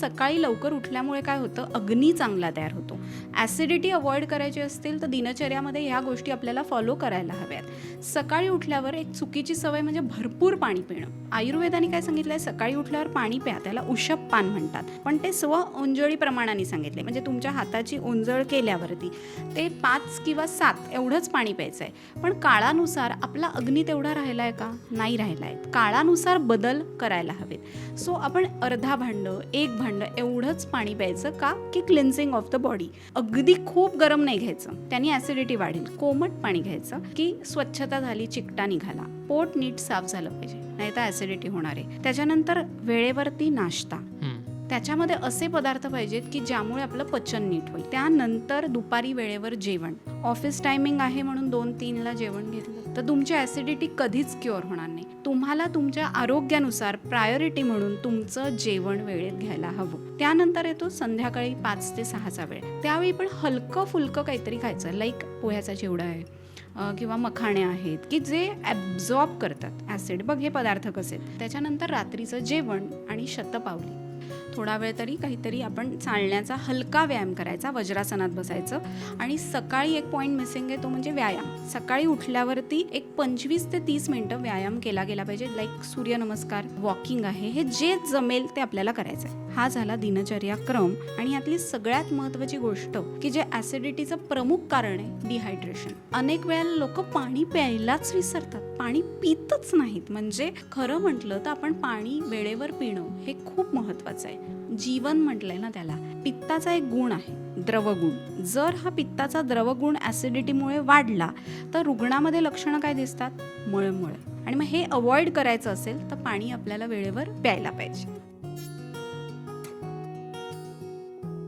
सकाळी लवकर उठल्यामुळे काय होतं? अग्नी चांगला तयार होतो. ॲसिडिटी अवॉइड करायची असतील तर दिनचर्यामध्ये ह्या गोष्टी आपल्याला फॉलो करायला हव्यात. सकाळी उठल्यावर एक चुकीची सवय म्हणजे भरपूर पाणी पिणं. आयुर्वेदाने काय सांगितलं आहे सकाळी उठल्यावर पाणी प्या त्याला उशप पान म्हणतात. पण ते स्व ओंजळी प्रमाणाने सांगितले म्हणजे तुमच्या हाताची ओंजळ केल्यावरती ते पाच किंवा सात एवढंच पाणी प्यायचं आहे पण काळानुसार आपला अग्नी तेवढा राहिला आहे का? नाही राहिला आहे काळानुसार बदल करायला हवेत. सो आपण अर्धा भांड एक भांड एवढंच पाणी प्यायचं का की क्लिन्सिंग ऑफ द बॉडी अगदी खूप गरम नाही घ्यायचं. त्यांनी ॲसिडिटी वाढेल. कोमट पाणी घ्यायचं की स्वच्छता झाली चिकटा निघाला. पोट नीट साफ झालं पाहिजे. नाही तर ॲसिडिटी होणार आहे. त्याच्यानंतर वेळेवरती नाश्ता. त्याच्यामध्ये असे पदार्थ पाहिजेत की ज्यामुळे आपलं पचन नीट होईल. त्यानंतर दुपारी वेळेवर जेवण. ऑफिस टायमिंग आहे म्हणून दोन तीनला जेवण घेतलं. तर तुमची ॲसिडिटी कधीच क्युअर होणार नाही. तुम्हाला तुमच्या आरोग्यानुसार प्रायोरिटी म्हणून तुमचं जेवण वेळेत घ्यायला हवं. त्यानंतर येतो संध्याकाळी पाच ते सहाचा वेळ. त्यावेळी पण हलकं फुलकं काहीतरी खायचं. लाईक पोह्याचा चिवडा आहे किंवा मखाणे आहेत की जे ॲब्झॉर्ब करतात. ॲसिड बघ हे पदार्थ कसे आहेत. त्याच्यानंतर रात्रीचं जेवण आणि शतपावली. थोडा वेळ तरी काहीतरी आपण चालण्याचा हलका व्यायाम करायचा वज्रासनात बसायचं. आणि सकाळी एक पॉईंट मिसिंग आहे तो म्हणजे व्यायाम. सकाळी उठल्यावरती एक पंचवीस ते तीस मिनटं व्यायाम केला गेला पाहिजे. लाईक सूर्यनमस्कार वॉकिंग आहे हे जे जमेल ते आपल्याला करायचं आहे हा झाला दिनचर्या क्रम आणि यातली सगळ्यात महत्त्वाची गोष्ट की जे ॲसिडिटीचं प्रमुख कारण आहे डिहायड्रेशन अनेक वेळा लोक पाणी प्यायलाच विसरतात. पाणी पितच नाहीत. म्हणजे खरं म्हटलं तर आपण पाणी वेळेवर पिणं हे खूप महत्त्वाचं आहे. जीवन म्हटलंय ना त्याला पित्ताचा एक गुण आहे द्रवगुण. जर हा पित्ताचा द्रवगुण ॲसिडिटीमुळे वाढला तर रुग्णामध्ये लक्षणं काय दिसतात? मळमळ. आणि मग हे अवॉइड करायचं असेल तर पाणी आपल्याला वेळेवर प्यायला पाहिजे.